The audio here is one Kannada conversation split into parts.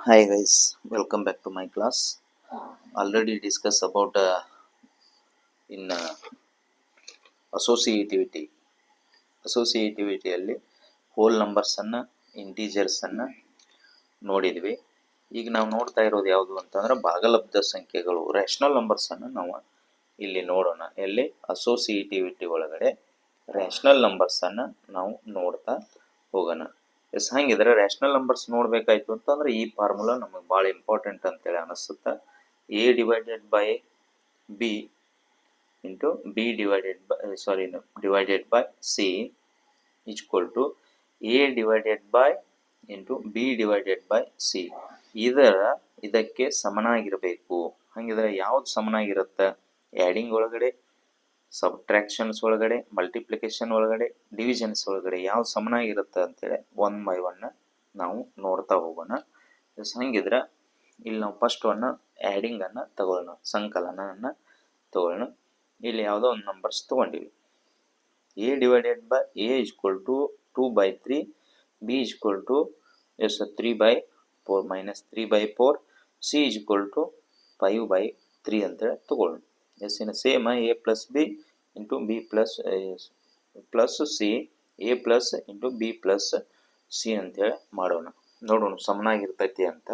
Hi guys, welcome back to my class. Already discussed about uh, in uh, associativity. ಅಸೋಸಿಯೇಟಿವಿಟಿಯಲ್ಲಿ ಹೋಲ್ ನಂಬರ್ಸನ್ನು ಇಂಟೀಜರ್ಸನ್ನು ನೋಡಿದ್ವಿ ಈಗ ನಾವು ನೋಡ್ತಾ ಇರೋದು ಯಾವುದು ಅಂತಂದ್ರೆ ಭಾಗಲಬ್ಧ ಸಂಖ್ಯೆಗಳು ರ್ಯಾಷನಲ್ ನಂಬರ್ಸನ್ನು ನಾವು ಇಲ್ಲಿ ನೋಡೋಣ ಎಲ್ಲಿ ಅಸೋಸಿಯೇಟಿವಿಟಿ ಒಳಗಡೆ ರ್ಯಾಷನಲ್ ನಂಬರ್ಸನ್ನು ನಾವು ನೋಡ್ತಾ ಹೋಗೋಣ ಎಸ್, ಹಂಗಿದ್ರೆ ರ್ಯಾಷನಲ್ ನಂಬರ್ಸ್ ನೋಡಬೇಕಾಯ್ತು ಅಂತಂದ್ರೆ ಈ ಫಾರ್ಮುಲಾ ನಮಗೆ ಭಾಳ ಇಂಪಾರ್ಟೆಂಟ್ ಅಂತೇಳಿ ಅನಿಸುತ್ತೆ A divided by B into B divided by sorry divided by C equal to A divided by into B divided by C ಇದರ, ಇದಕ್ಕೆ ಸಮನಾಗಿರಬೇಕು. ಹಂಗಿದ್ರೆ ಯಾವ್ದು ಸಮನಾಗಿರುತ್ತೆ? ಆ್ಯಡಿಂಗ್ ಒಳಗಡೆ ಸಬ್ಟ್ರಾಕ್ಷನ್ಸ್ ಒಳಗಡೆ ಮಲ್ಟಿಪ್ಲಿಕೇಶನ್ ಒಳಗಡೆ ಡಿವಿಷನ್ಸ್ ಒಳಗಡೆ ಯಾವ ಸಮನಾಗಿರುತ್ತೆ ಅಂತೇಳಿ ಒನ್ ಬೈ ಒನ್ ನಾವು ನೋಡ್ತಾ ಹೋಗೋಣ. ಹಂಗಿದ್ರೆ ಇಲ್ಲಿ ನಾವು ಫಸ್ಟ್ ಒನ್ನ ಆ್ಯಡಿಂಗನ್ನು ತಗೊಳ್ಳೋಣ, ಸಂಕಲನವನ್ನು ತಗೊಳ್ಳೋಣ. ಇಲ್ಲಿ ಯಾವುದೋ ಒಂದು numbers ತೊಗೊಂಡಿವಿ. A divided by A equal to two by three B equal to yes three by four minus three by four C equal to five by three ಅಂತೇಳಿ ತಗೊಳ್ಳೋಣ. Yes in same A plus B into B plus plus C A plus into B plus C ಅಂತೇಳಿ ಮಾಡೋಣ. ನೋಡೋಣ, ಸಮನಾಗಿರ್ತೈತಿ ಅಂತ.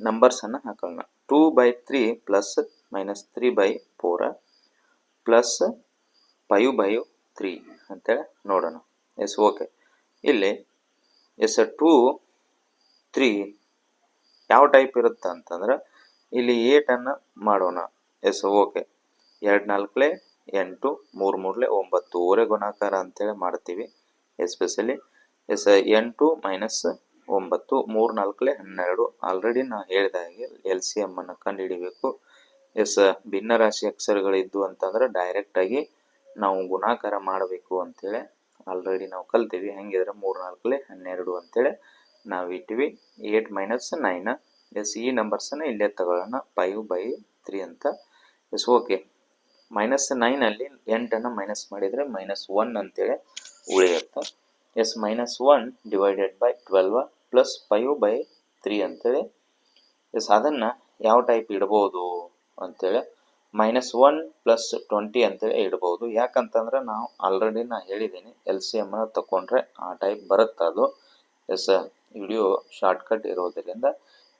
ನಂಬರ್ಸನ್ನು ಹಾಕೋಣ. Two by three plus minus three by four plus five by three ಅಂತೇಳಿ ನೋಡೋಣ. ಎಸ್ ಓಕೆ ಇಲ್ಲಿ ಎಸ್ ಟೂ ತ್ರೀ ಯಾವ ಟೈಪ್ ಇರುತ್ತೆ ಅಂತಂದ್ರೆ ಇಲ್ಲಿ ಏಟನ್ನು ಮಾಡೋಣ. ಎಸ್ ಓಕೆ ಎರಡು ನಾಲ್ಕಲೆ ಎಂಟು, ಮೂರು ಮೂರಲೆ ಒಂಬತ್ತು. ಓರೆ ಗುಣಾಕಾರ ಅಂತೇಳಿ ಮಾಡ್ತೀವಿ ಎಸ್ಪೆಷಲಿ ಎಸ್, ಎಂಟು ಮೈನಸ್ ಒಂಬತ್ತು, ಮೂರು ನಾಲ್ಕಲೆ ಹನ್ನೆರಡು. ಆಲ್ರೆಡಿ ನಾ ಹೇಳಿದ ಹಾಗೆ ಎಲ್ ಸಿ ಎಮ್ಮನ್ನು ಕಂಡುಹಿಡಿಬೇಕು. ಎಸ್, ಭಿನ್ನರಾಶಿ ಅಕ್ಷರಗಳಿದ್ದು ಅಂತಂದ್ರೆ ಡೈರೆಕ್ಟಾಗಿ ನಾವು ಗುಣಾಕಾರ ಮಾಡಬೇಕು ಅಂತೇಳಿ ಆಲ್ರೆಡಿ ನಾವು ಕಲ್ತೀವಿ. ಹೆಂಗಿದ್ರೆ ಮೂರು ನಾಲ್ಕಲೆ ಹನ್ನೆರಡು ಅಂತೇಳಿ ನಾವು ಇಟ್ಟಿವಿ. ಏಟ್ ಮೈನಸ್ ನೈನ್ ಎಸ್ ಈ ನಂಬರ್ಸನ್ನು ಇಲ್ಲೇ ತಗೊಳ್ಳೋಣ. ಫೈವ್ ಬೈ ತ್ರೀ ಅಂತ. ಎಸ್ ಓಕೆ ಮೈನಸ್ ನೈನಲ್ಲಿ ಎಂಟನ್ನು ಮೈನಸ್ ಮಾಡಿದರೆ ಮೈನಸ್ ಒನ್ ಅಂತೇಳಿ ಉಳಿಯುತ್ತೆ. Yes minus one divided by twelve plus five by three ಅಂತೇಳಿ. ಎಸ್, ಅದನ್ನು ಯಾವ ಟೈಪ್ ಇಡ್ಬೋದು ಅಂತೇಳಿ. ಮೈನಸ್ ಒನ್ ಪ್ಲಸ್ ಟ್ವೆಂಟಿ ಅಂತೇಳಿ ಇಡ್ಬೋದು. ಯಾಕಂತಂದ್ರೆ ನಾವು ಆಲ್ರೆಡಿ ನಾ ಹೇಳಿದ್ದೀನಿ ಎಲ್ ಸಿ ಎಂ ತಗೊಂಡ್ರೆ ಆ ಟೈಪ್ ಬರುತ್ತೆ ಅದು ಎಸ್ ವಿಡಿಯೋ ಶಾರ್ಟ್ಕಟ್ ಇರೋದರಿಂದ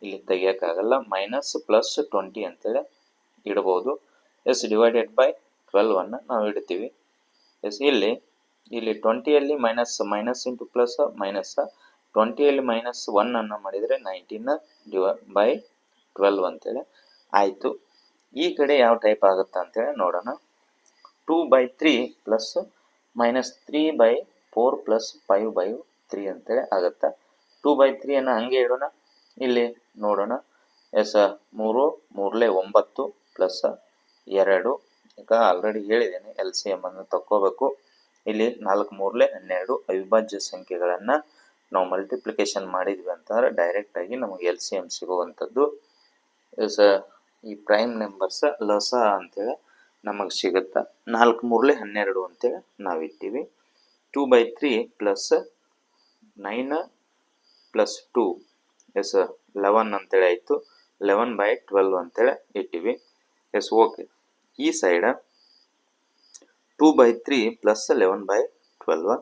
ಇಲ್ಲಿ ತೆಗಿಯೋಕ್ಕಾಗಲ್ಲ. ಮೈನಸ್ ಪ್ಲಸ್ ಟ್ವೆಂಟಿ ಅಂತೇಳಿ ಇಡ್ಬೋದು. ಎಸ್ ಡಿವೈಡೆಡ್ ಬೈ ಟ್ವೆಲ್ವನ್ನು ನಾವು ಇಡ್ತೀವಿ. ಎಸ್ ಇಲ್ಲಿ ಇಲ್ಲಿ ಟ್ವೆಂಟಿಯಲ್ಲಿ minus minus into plus minus ಟ್ವೆಂಟಿಯಲ್ಲಿ minus ಒನ್ನನ್ನು ಮಾಡಿದರೆ ನೈನ್ಟೀನ್ ಡಿವ ಬೈ ಟ್ವೆಲ್ವ್ ಅಂತೇಳಿ ಆಯಿತು. ಈ ಕಡೆ ಯಾವ ಟೈಪ್ ಆಗುತ್ತೆ ಅಂತೇಳಿ ನೋಡೋಣ. Two by three plus minus three by four plus five by three ಅಂತೇಳಿ ಆಗುತ್ತೆ. ಟೂ ಬೈ ತ್ರೀಯನ್ನು ಹಂಗೆ ಇಡೋಣ. ಇಲ್ಲಿ ನೋಡೋಣ. ಎಸ್, ಮೂರು, ಮೂರಲೇ ಒಂಬತ್ತು, ಪ್ಲಸ್ ಎರಡು. ಈಗ ಆಲ್ರೆಡಿ ಹೇಳಿದ್ದೇನೆ ಎಲ್ ಸಿ ಎಂ ಅನ್ನು ತಕ್ಕೋಬೇಕು. ಇಲ್ಲಿ ನಾಲ್ಕು, ಮೂರಲೇ ಹನ್ನೆರಡು ಅವಿಭಾಜ್ಯ ಸಂಖ್ಯೆಗಳನ್ನು ನಾವು ಮಲ್ಟಿಪ್ಲಿಕೇಶನ್ ಮಾಡಿದ್ವಿ ಅಂತಂದ್ರೆ ಡೈರೆಕ್ಟಾಗಿ ನಮಗೆ ಎಲ್ ಸಿ ಎಂ ಸಿಗುವಂಥದ್ದು. ಎಸ್, ಈ ಪ್ರೈಮ್ ನಂಬರ್ಸ ಲಸ ಅಂತೇಳಿ ನಮಗೆ ಸಿಗುತ್ತೆ? ನಾಲ್ಕು, ಮೂರಲೆ ಹನ್ನೆರಡು ಅಂತೇಳಿ ನಾವು ಇಟ್ಟಿವಿ two by three plus nine plus two yes eleven ಅಂತೇಳಿ ಆಯಿತು. ಲೆವೆನ್ ಬೈ ಟ್ವೆಲ್ವ್ ಅಂತೇಳಿ ಇಟ್ಟಿವಿ. Yes, okay. ಈ side two by three plus eleven by twelve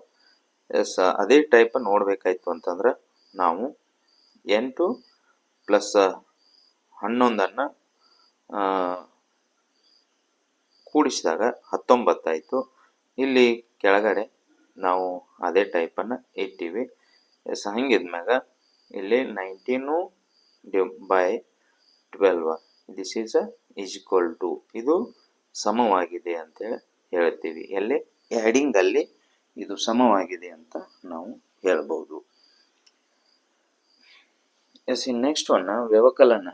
yes, ಅದೇ ಟೈಪ್ ನೋಡಬೇಕಾಯ್ತು ಅಂತಂದ್ರೆ ನಾವು ಎಂಟು ಪ್ಲಸ್ ಹನ್ನೊಂದನ್ನು ಕೂಡಿಸಿದಾಗ ಹತ್ತೊಂಬತ್ತಾಯಿತು ಇಲ್ಲಿ ಕೆಳಗಡೆ ನಾವು ಅದೇ ಟೈಪನ್ನು ಇಟ್ಟಿವಿ. ಎಸ್, ಹಂಗಿದ್ಮ್ಯಾಗ ಇಲ್ಲಿ nineteen by twelve this is equal to ಇದು ಸಮವಾಗಿದೆ ಅಂತೇಳಿ ಹೇಳ್ತೀವಿ. ಎಲ್ಲಿ? ಆ್ಯಡಿಂಗಲ್ಲಿ ಇದು ಸಮವಾಗಿದೆ ಅಂತ ನಾವು ಹೇಳ್ಬೋದು. ಎಸ್ ಇನ್ ನೆಕ್ಸ್ಟ್ ಒನ್ ವ್ಯವಕಲನ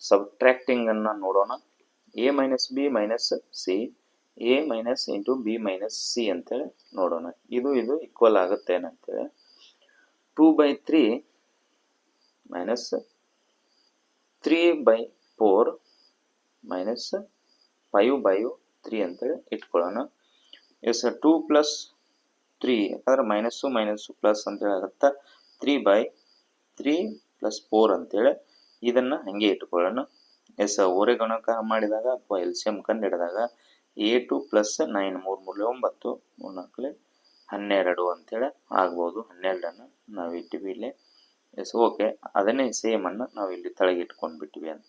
ಸಬ್ಟ್ರಾಕ್ಟಿಂಗ್ ಅನ್ನು ನೋಡೋಣ. A minus B minus C A minus into B minus C ಅಂತೇಳಿ ನೋಡೋಣ. ಇದು ಇದು ಈಕ್ವಲ್ ಆಗುತ್ತೆ ಏನಂತೇಳಿ. Two by three minus three by four minus five by three ಅಂತೇಳಿ ಇಟ್ಕೊಳ್ಳೋಣ. ಎಸ್ ಟೂ ಪ್ಲಸ್ ತ್ರೀ ಯಾಕಂದ್ರೆ ಮೈನಸ್ಸು ಮೈನಸ್ಸು ಪ್ಲಸ್ ಅಂತೇಳಿ ಆಗುತ್ತೆ? Three by three plus four ಅಂತೇಳಿ ಇದನ್ನು ಹಾಗೆ ಇಟ್ಕೊಳ್ಳೋಣ. ಎಸ್ ಓರೆ ಗಣಕ ಮಾಡಿದಾಗ ಅಥವಾ ಎಲ್ ಸಿ ಎಂ ಕಂಡು ಹಿಡಿದಾಗ ಎ ಟು ಪ್ಲಸ್ ನೈನ್ ಮೂರು ಮೂರಲೆ ಒಂಬತ್ತು ಮೂರು ನಾಲ್ಕಲೆ ಹನ್ನೆರಡು ಅಂತೇಳಿ ಆಗ್ಬೋದು. ಹನ್ನೆರಡನ್ನು ನಾವು ಇಟ್ಟಿವಿ ಇಲ್ಲಿ. ಎಸ್ ಓಕೆ ಅದನ್ನೇ ಸೇಮನ್ನು ನಾವು ಇಲ್ಲಿ ತಳಗೆ ಇಟ್ಕೊಂಡು ಬಿಟ್ಟಿವಿ ಅಂತ.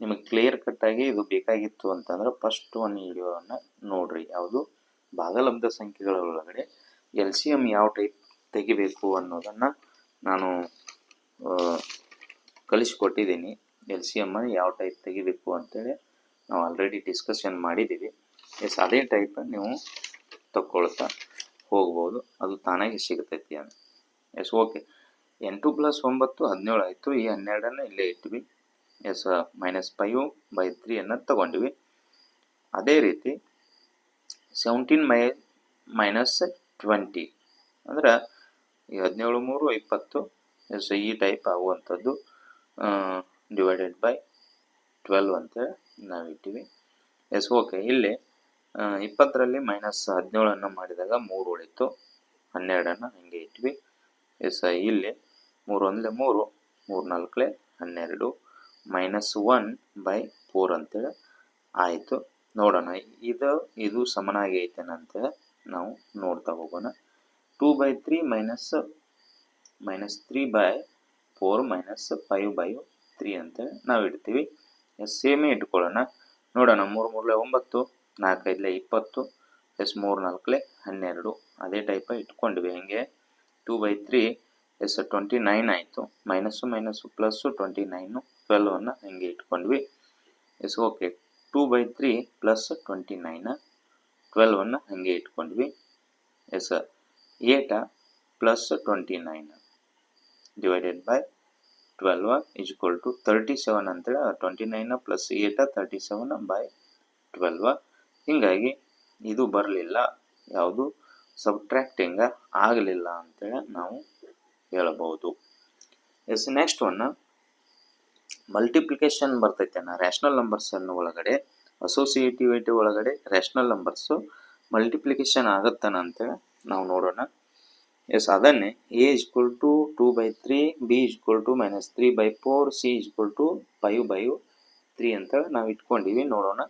ನಿಮಗೆ ಕ್ಲಿಯರ್ ಕಟ್ಟಾಗಿ ಇದು ಬೇಕಾಗಿತ್ತು ಅಂತಂದ್ರೆ ಫಸ್ಟ್ ಒನ್ ವಿಡಿಯೋವನ್ನು ನೋಡ್ರಿ. ಯಾವುದು? ಭಾಗಲಬ್ಧ ಸಂಖ್ಯೆಗಳ ಒಳಗಡೆ ಎಲ್ ಸಿ ಎಂ ಯಾವ ಟೈಪ್ ತೆಗಿಬೇಕು ಅನ್ನೋದನ್ನು ನಾನು ಕಲಿಸ್ಕೊಟ್ಟಿದ್ದೀನಿ ಎಲ್ ಸಿ ಎಂ ಯಾವ ಟೈಪ್ ತೆಗಿಬೇಕು ಅಂತೇಳಿ ನಾವು ಆಲ್ರೆಡಿ ಡಿಸ್ಕಷನ್ ಮಾಡಿದ್ದೀವಿ ಎಸ್ ಅದೇ ಟೈಪ್ ನೀವು ತಗೊಳ್ತಾ ಹೋಗ್ಬೋದು. ಅದು ತಾನಾಗಿ ಸಿಗ್ತೈತಿ ಅಂತ. ಎಸ್ ಓಕೆ ಎಂಟು ಪ್ಲಸ್ ಒಂಬತ್ತು ಹದಿನೇಳು ಆಯಿತು. ಈ ಹನ್ನೆರಡನ್ನು ಇಲ್ಲೇ ಇಟ್ವಿ ಎಸ್ ಮೈನಸ್ ಫೈವ್ ಬೈ ತ್ರೀಯನ್ನು ತಗೊಂಡ್ವಿ. ಅದೇ ರೀತಿ ಸೆವೆಂಟೀನ್ ಮೈ ಮೈನಸ್ ಟ್ವೆಂಟಿ ಅಂದ್ರೆ ಈ ಹದಿನೇಳು ಮೂರು ಇಪ್ಪತ್ತು ಎಸ್, ಈ ಟೈಪ್ ಆಗುವಂಥದ್ದು ಡಿವೈಡೆಡ್ ಬೈ ಟ್ವೆಲ್ವ್ ಅಂತೇಳಿ ನಾವು ಇಟ್ಟಿವಿ. ಎಸ್ ಓಕೆ ಇಲ್ಲಿ ಇಪ್ಪತ್ತರಲ್ಲಿ ಮೈನಸ್ ಹದಿನೇಳನ್ನು ಮಾಡಿದಾಗ ಮೂರು ಉಳಿತು. ಹನ್ನೆರಡನ್ನು ಹಾಗೆ ಇಟ್ವಿ ಎಸ್, ಇಲ್ಲಿ ಮೂರು ಅಂದರೆ ಮೂರು ಮೂರು ನಾಲ್ಕಲೆ ಹನ್ನೆರಡು ಮೈನಸ್ ಒನ್ ಬೈ ಫೋರ್ ಅಂತೇಳಿ ಆಯಿತು. ನೋಡೋಣ, ಇದು ಇದು ಸಮನಾಗಿ ಐತೇನ ನಾವು ನೋಡ್ತಾ ಹೋಗೋಣ. Two by three minus minus three by four minus five by three ಅಂತೇಳಿ ನಾವು ಇಡ್ತೀವಿ. ಸೇಮೇ ಇಟ್ಕೊಳ್ಳೋಣ. ನೋಡೋಣ, ಮೂರು ಮೂರಲೆ ಒಂಬತ್ತು, ನಾಲ್ಕೈದಲೆ ಇಪ್ಪತ್ತು, ಎಸ್, ಮೂರು ನಾಲ್ಕಲೆ ಹನ್ನೆರಡು. ಅದೇ ಟೈಪ ಇಟ್ಕೊಂಡ್ವಿ ಹಂಗೆ. Two by three yes twenty nine ಆಯಿತು. Minus minus plus twenty nine ಟ್ವೆಲ್ವನ್ನು ಹಂಗೆ ಇಟ್ಕೊಂಡ್ವಿ. Yes okay. Two by three plus twenty nine ಟ್ವೆಲ್ವನ್ನು ಹಾಗೆ ಇಟ್ಕೊಂಡ್ವಿ. Yes eight plus twenty nine divided by twelve is equal to thirty seven ಅಂತೇಳಿ twenty nine plus eight thirty seven by twelve ಹೀಗಾಗಿ ಇದು ಬರಲಿಲ್ಲ. ಯಾವುದು? ಸಬ್ಟ್ರ್ಯಾಕ್ಟಿಂಗ ಆಗಲಿಲ್ಲ ಅಂತೇಳಿ ನಾವು ಹೇಳಬಹುದು ಎಸ್ ನೆಕ್ಸ್ಟ್ ಒನ್ ಮಲ್ಟಿಪ್ಲಿಕೇಶನ್ ಬರ್ತೈತೆ ನಾ ರ್ಯಾಷನಲ್ ನಂಬರ್ಸ್ ಅನ್ನು ಒಳಗಡೆ ಅಸೋಸಿಯೇಟಿವಿಟಿ ಒಳಗಡೆ ರ್ಯಾಷನಲ್ ನಂಬರ್ಸು ಮಲ್ಟಿಪ್ಲಿಕೇಶನ್ ಆಗುತ್ತಾನ ಅಂತೇಳಿ ನಾವು ನೋಡೋಣ. ಎಸ್, ಅದನ್ನೇ A is equal to two by three B is equal to minus three by four C is equal to five by three ಅಂತೇಳಿ ನಾವು ಇಟ್ಕೊಂಡಿವಿ. ನೋಡೋಣ.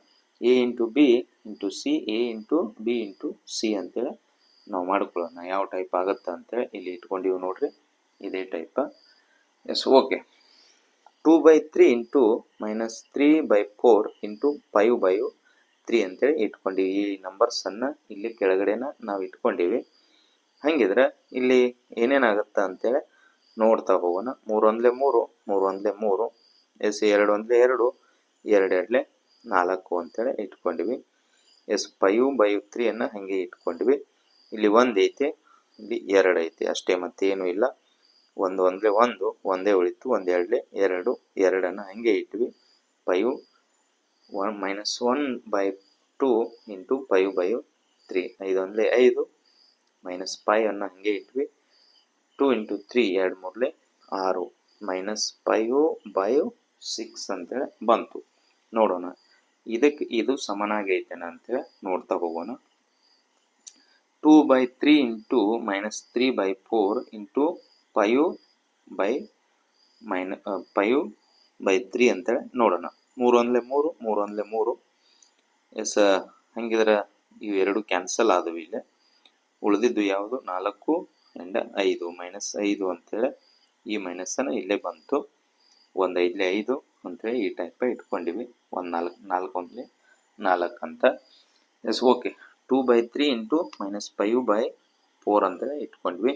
A into B into C A into B into C ಅಂತೇಳಿ ನಾವು ಮಾಡ್ಕೊಳ್ಳೋಣ. ಯಾವ ಟೈಪ್ ಆಗುತ್ತೆ ಅಂತೇಳಿ ಇಲ್ಲಿ ಇಟ್ಕೊಂಡಿವಿ ನೋಡ್ರಿ. ಇದೇ type yes okay two by three into minus three by four into five by three ಅಂತೇಳಿ ಇಟ್ಕೊಂಡಿವಿ. ಈ ನಂಬರ್ಸನ್ನು ಇಲ್ಲಿ ಕೆಳಗಡೆನ ನಾವು ಇಟ್ಕೊಂಡಿವಿ. ಹಾಗಿದ್ರೆ ಇಲ್ಲಿ ಏನೇನಾಗುತ್ತೆ ಅಂತೇಳಿ ನೋಡ್ತಾ ಹೋಗೋಣ. ಮೂರು ಒಂದಲೇ ಮೂರು ಮೂರು ಒಂದಲೇ ಮೂರು, ಎಸ್ ಎರಡು ಒಂದಲೇ ಎರಡು ಎರಡು ಎರಡ್ಲೆ ನಾಲ್ಕು ಅಂತೇಳಿ ಇಟ್ಕೊಂಡಿವಿ. ಎಸ್ ಫೈವ್ ಬೈ ತ್ರೀಯನ್ನು ಹಾಗೆ ಇಟ್ಕೊಂಡಿವಿ. ಇಲ್ಲಿ ಒಂದು ಐತೆ, ಇಲ್ಲಿ ಎರಡು ಐತೆ, ಅಷ್ಟೇ ಮತ್ತೇನು ಇಲ್ಲ. ಒಂದು ಒಂದಲೇ ಒಂದು, ಒಂದೇ ಉಳಿತು, ಒಂದು ಎರಡು ಎರಡು, ಎರಡನ್ನು ಹಾಗೆ ಇಟ್ವಿ. Five one minus one by two into five by three ಐದು ಒಂದಲೇ ಐದು ಮೈನಸ್ ಫೈವ್ ಅನ್ನು ಹಾಗೆ ಇಟ್ವಿ. ಟೂ ಇಂಟು ತ್ರೀ ಎರಡು ಮೂರ್ಲೆ ಆರು ಮೈನಸ್ ಫೈವ್ ಬೈ ಸಿಕ್ಸ್ ಅಂತೇಳಿ ಬಂತು. ನೋಡೋಣ. ಇದಕ್ಕೆ ಇದು ಸಮನಾಗೈತೇನ ಅಂತೇಳಿ ನೋಡ್ತಾ ಹೋಗೋಣ. Two by three into minus three by four into five by minus five by three ಅಂತೇಳಿ ನೋಡೋಣ. ಮೂರು ಒಂದಲೇ ಮೂರು ಮೂರು ಒಂದಲೇ ಮೂರು. ಎಸ್ ಹಂಗಿದ್ರೆ ಇವೆರಡು ಕ್ಯಾನ್ಸಲ್ ಆದವು ಇಲ್ಲಿ. ಉಳಿದಿದ್ದು ಯಾವುದು? ನಾಲ್ಕು ಆ್ಯಂಡ್ ಐದು ಮೈನಸ್ ಐದು ಅಂತೇಳಿ ಈ ಮೈನಸ್ಸನ್ನು ಇಲ್ಲೇ ಬಂತು. ಒಂದು ಐದಲೇ ಐದು ಅಂತೇಳಿ ಈ ಟೈಪ ಇಟ್ಕೊಂಡಿವಿ. ಒಂದು ನಾಲ್ಕು ನಾಲ್ಕು ಒಂದಲೇ ನಾಲ್ಕು ಅಂತ. Yes okay two by three into minus five by four ಅಂತೇಳಿ ಇಟ್ಕೊಂಡ್ವಿ.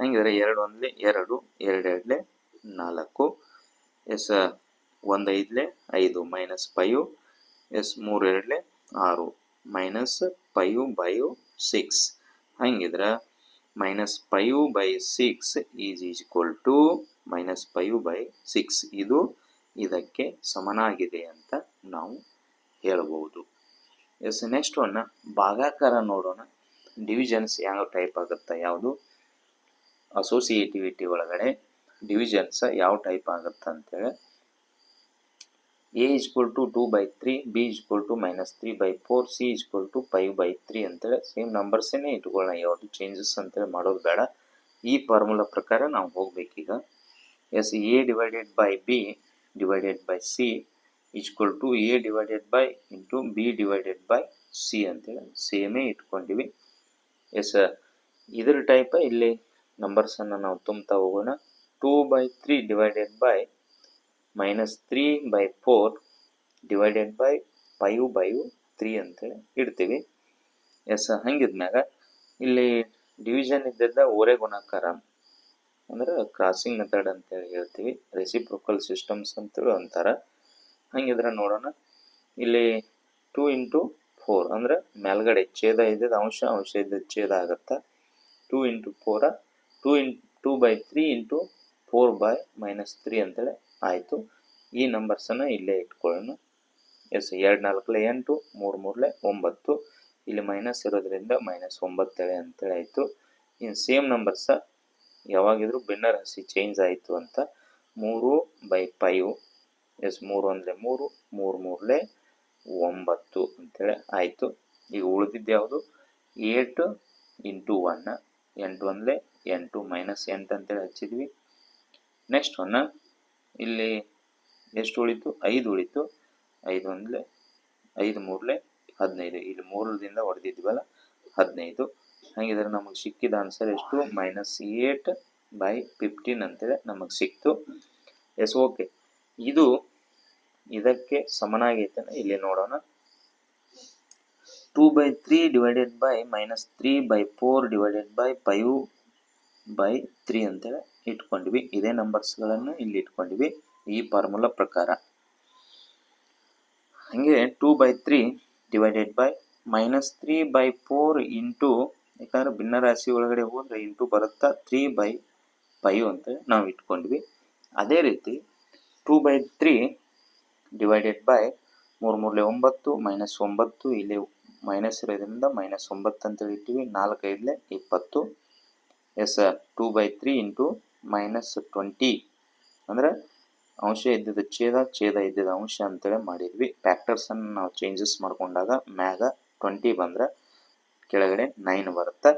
ಹಂಗಿದ್ರೆ ಎರಡು ಒಂದ್ಲೆ, ಎರಡು ಎರಡು ಎರಡಲೇ ನಾಲ್ಕು, ಎಸ್ ಒಂದು ಐದಲೇ ಐದು ಮೈನಸ್ ಫೈವ್, ಎಸ್ ಮೂರು ಎರಡ್ಲೆ ಆರು ಮೈನಸ್ ಫೈವ್ ಬೈ ಸಿಕ್ಸ್. ಹಂಗಿದ್ರೆ minus five by six is equal to minus five by six. ಇದು ಇದಕ್ಕೆ ಸಮನಾಗಿದೆ ಅಂತ ನಾವು ಹೇಳಬಹುದು ಎಸ್, ನೆಕ್ಸ್ಟ್ ಒನ್ನ ಭಾಗಾಕಾರ ನೋಡೋಣ. ಡಿವಿಷನ್ಸ್ ಯಾವ ಟೈಪ್ ಆಗುತ್ತೆ? ಯಾವುದು? ಅಸೋಸಿಯೇಟಿವಿಟಿ ಒಳಗಡೆ ಡಿವಿಷನ್ಸ್ ಯಾವ ಟೈಪ್ ಆಗುತ್ತೆ ಅಂತೇಳಿ. A equal to two by three B equal to minus three by four C equal to five by three ಅಂತೇಳಿ. ಸೇಮ್ ನಂಬರ್ಸೇ ಇಟ್ಕೊಳ್ಳೋಣ, ಯಾವುದು ಚೇಂಜಸ್ ಅಂತೇಳಿ ಮಾಡೋದು ಬೇಡ. ಈ ಫಾರ್ಮುಲಾ ಪ್ರಕಾರ ನಾವು ಹೋಗ್ಬೇಕೀಗ. Yes A divided by B divided by C equal to A divided by into B divided by C ಅಂತೇಳಿ. ಸೇಮೇ ಇಟ್ಕೊಂಡಿವಿ. ಎಸ್ ಇದ್ರ ಟೈಪ ಇಲ್ಲಿ? ನಂಬರ್ಸನ್ನು ನಾವು ತುಂಬ್ತಾ ಹೋಗೋಣ. Two by three divided by minus three by four divided by five by three ಅಂತೇಳಿ ಇಡ್ತೀವಿ. ಎಸ್ ಹಂಗಿದ್ಮ್ಯಾಗ ಇಲ್ಲಿ ಡಿವಿಷನ್ ಇದ್ದದ್ದ ಓರೆ ಗುಣಾಕಾರ ಅಂದ್ರೆ ಕ್ರಾಸಿಂಗ್ ಮೆಥಡ್ ಅಂತೇಳಿ ಹೇಳ್ತೀವಿ. ರೆಸಿಪ್ರೋಕಲ್ ಸಿಸ್ಟಮ್ಸ್ ಅಂತೇಳಿ ಅಂತಾರೆ ಹಂಗಿದ್ರೆ ನೋಡೋಣ. ಇಲ್ಲಿ ಟೂ ಇಂಟು ಫೋರ್ ಅಂದ್ರೆ ಮೇಲ್ಗಡೆ ಛೇದ ಇದ್ದದ ಅಂಶ ಅಂಶ ಇದ್ದದ ಛೇದ ಆಗುತ್ತೆ? Two into four two in two by three into four by minus three ಅಂತೇಳಿ ಆಯಿತು. ಈ ನಂಬರ್ಸನ್ನು ಇಲ್ಲೇ ಇಟ್ಕೊಳ್ಳೋಣ. ಎಸ್, ಎರಡು ನಾಲ್ಕಲೆ ಎಂಟು, ಮೂರು ಮೂರಲೆ ಒಂಬತ್ತು. ಇಲ್ಲಿ ಮೈನಸ್ ಇರೋದ್ರಿಂದ ಮೈನಸ್ ಒಂಬತ್ತೇಳೆ ಅಂತೇಳಿ ಆಯಿತು. ಇನ್ನು ಸೇಮ್ ನಂಬರ್ಸ ಯಾವಾಗಿದ್ರೂ ಬೆನ್ನರ್ ಹಸಿ ಚೇಂಜ್ ಆಯಿತು ಅಂತ. ಮೂರು ಬೈ ಫೈವ್ ಎಸ್, ಮೂರು ಅಂದರೆ ಮೂರು ಮೂರು ಮೂರಲೆ ಒಂಬತ್ತು ಅಂತೇಳಿ ಆಯಿತು. ಈಗ ಉಳಿದಿದ್ದು ಯಾವುದು? ಏಟ್ ಇಂಟು ಒನ್ ಎಂಟು ಒಂದಲೇ ಎಂಟು ಮೈನಸ್ ಎಂಟು ಅಂತೇಳಿ ಹಚ್ಚಿದ್ವಿ. ನೆಕ್ಸ್ಟ್ ಒನ್ನ ಇಲ್ಲಿ ಎಷ್ಟು ಉಳಿತು? ಐದು ಉಳಿತು. ಐದು ಒಂದಲೇ ಐದು ಮೂರಲೆ ಹದಿನೈದು. ಇಲ್ಲಿ ಮೂರದಿಂದ ಹೊಡೆದಿದ್ವಲ್ಲ, ಹದಿನೈದು. ಹಾಗಿದ್ರೆ ನಮಗೆ ಸಿಕ್ಕಿದ ಆನ್ಸರ್ ಎಷ್ಟು? ಮೈನಸ್ ಏಟ್ ಬೈ ಫಿಫ್ಟೀನ್ ಅಂತೇಳಿ ನಮಗೆ ಸಿಕ್ತು. ಎಸ್ ಓಕೆ ಇದು ಇದಕ್ಕೆ ಸಮನಾಗೈತೆ ಇಲ್ಲಿ ನೋಡೋಣ. Two by three divided by minus three by four divided by five by three ಅಂತೇಳಿ ಇಟ್ಕೊಂಡ್ವಿ. ಇದೇ ನಂಬರ್ಸ್ಗಳನ್ನು ಇಲ್ಲಿ ಇಟ್ಕೊಂಡ್ವಿ ಈ ಫಾರ್ಮುಲಾ ಪ್ರಕಾರ. ಹಾಗೆ two by three divided by minus three by four into ಯಾಕಂದ್ರೆ ಭಿನ್ನ ರಾಶಿ ಒಳಗಡೆ ಹೋದ್ರೆ ಇಂಟು ಬರುತ್ತಾ ತ್ರೀ ಬೈ ಫೈವ್ ಅಂತ ನಾವು ಇಟ್ಕೊಂಡ್ವಿ. ಅದೇ ರೀತಿ two by three divided by ಮೂರು ಮೂರಲೆ ಒಂಬತ್ತು ಮೈನಸ್ ಒಂಬತ್ತು, ಇಲ್ಲಿ ಮೈನಸ್ ಇರೋದ್ರಿಂದ ಮೈನಸ್ ಒಂಬತ್ತು ಅಂತೇಳಿ ಇಟ್ಟಿವಿ. ನಾಲ್ಕೈದಲೆ ಇಪ್ಪತ್ತು. Yes two by three into minus twenty ಅಂದರೆ ಅಂಶ ಇದ್ದಿದ್ದ ಛೇದ ಛೇದ ಇದ್ದಿದ್ದ ಅಂಶ ಅಂತೇಳಿ ಮಾಡಿದ್ವಿ. ಫ್ಯಾಕ್ಟರ್ಸನ್ನು ನಾವು ಚೇಂಜಸ್ ಮಾಡ್ಕೊಂಡಾಗ ಮ್ಯಾಗ ಟ್ವೆಂಟಿ ಬಂದ್ರೆ ಕೆಳಗಡೆ ನೈನ್ ಬರುತ್ತೆ.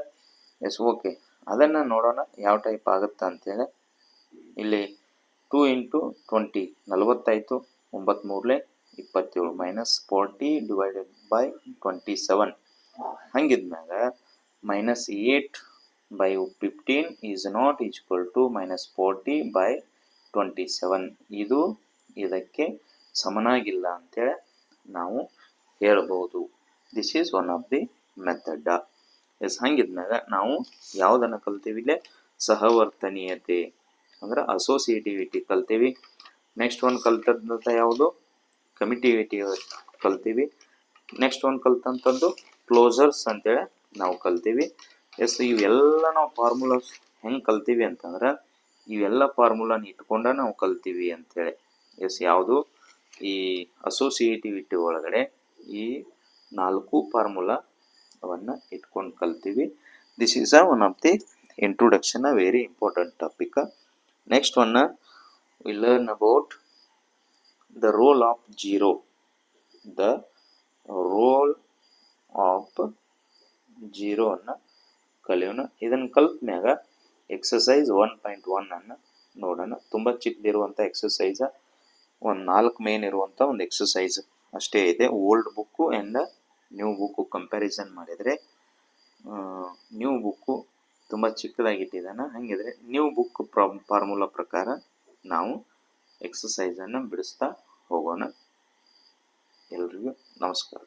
ಎಸ್ ಓಕೆ ಅದನ್ನು ನೋಡೋಣ ಯಾವ ಟೈಪ್ ಆಗುತ್ತೆ ಅಂತೇಳಿ. ಇಲ್ಲಿ ಟೂ ಇಂಟು ಟ್ವೆಂಟಿ ನಲವತ್ತಾಯಿತು. ಒಂಬತ್ತ್ಮೂರಲೆ ಇಪ್ಪತ್ತೇಳು minus forty divided by twenty seven ಹಂಗಿದ್ಮ್ಯಾಗ minus eight by fifteen is not equal minus forty by twenty seven ಇದು ಇದಕ್ಕೆ ಸಮನಾಗಿಲ್ಲ ಅಂತೇಳಿ ನಾವು ಹೇಳ್ಬೋದು. This is one of the method yes ಹಂಗಿದ್ಮ್ಯಾಗ ನಾವು ಯಾವುದನ್ನು ಕಲ್ತೀವಿ ಇಲ್ಲೇ? ಸಹವರ್ತನೀಯತೆ. ಅಂದ್ರೆ ಅಸೋಸಿಯೇಟಿವಿಟಿ ಕಲ್ತೀವಿ. ನೆಕ್ಸ್ಟ್ ಒಂದು ಕಲ್ತಂತ ಯಾವುದು? ಕಮಿಟಿವಿಟಿ ಕಲ್ತೀವಿ. ನೆಕ್ಸ್ಟ್ ಒಂದು ಕಲ್ತಂಥದ್ದು ಕ್ಲೋಸರ್ಸ್ ಅಂತೇಳಿ ನಾವು ಕಲ್ತೀವಿ. ಎಸ್, ಇವೆಲ್ಲ ನಾವು ಫಾರ್ಮುಲಾಸ್ ಹೆಂಗೆ ಕಲ್ತೀವಿ ಅಂತಂದ್ರೆ, ಇವೆಲ್ಲ ಫಾರ್ಮುಲಾನ ಇಟ್ಕೊಂಡ ನಾವು ಕಲ್ತೀವಿ ಅಂತೇಳಿ. ಎಸ್, ಯಾವುದು? ಈ ಅಸೋಸಿಯೇಟಿವಿಟಿ ಒಳಗಡೆ ಈ ನಾಲ್ಕು ಫಾರ್ಮುಲಾವನ್ನು ಇಟ್ಕೊಂಡು ಕಲ್ತೀವಿ. This is a one of the introduction a very important topic next one we learn about the role of zero the role of zero ಅನ್ನ ಕಲಿಯೋಣ. ಇದನ್ನು ಕಲ್ತ ಮ್ಯಾಗ ಎಕ್ಸಸೈಸ್ ಒನ್ ಪಾಯಿಂಟ್ ಒನ್ನನ್ನು ನೋಡೋಣ. ತುಂಬ ಚಿಕ್ಕದಿರುವಂಥ ಎಕ್ಸಸೈಸ ಒಂದು ನಾಲ್ಕು ಮೇನ್ ಇರುವಂಥ ಒಂದು ಎಕ್ಸಸೈಸ್ ಅಷ್ಟೇ ಇದೆ. Old book and new book comparison ಮಾಡಿದರೆ ನ್ಯೂ ಬುಕ್ಕು ತುಂಬ ಚಿಕ್ಕದಾಗಿಟ್ಟಿದ್ದಾನೆ ಹಾಗಿದ್ರೆ ನ್ಯೂ ಬುಕ್ ಪ್ರಾ ಫಾರ್ಮುಲಾ ಪ್ರಕಾರ ನಾವು ಎಕ್ಸಸೈಸನ್ನು ಬಿಡಿಸ್ತಾ ಹೋಗೋಣ. ಎಲ್ರಿಗೂ ನಮಸ್ಕಾರ.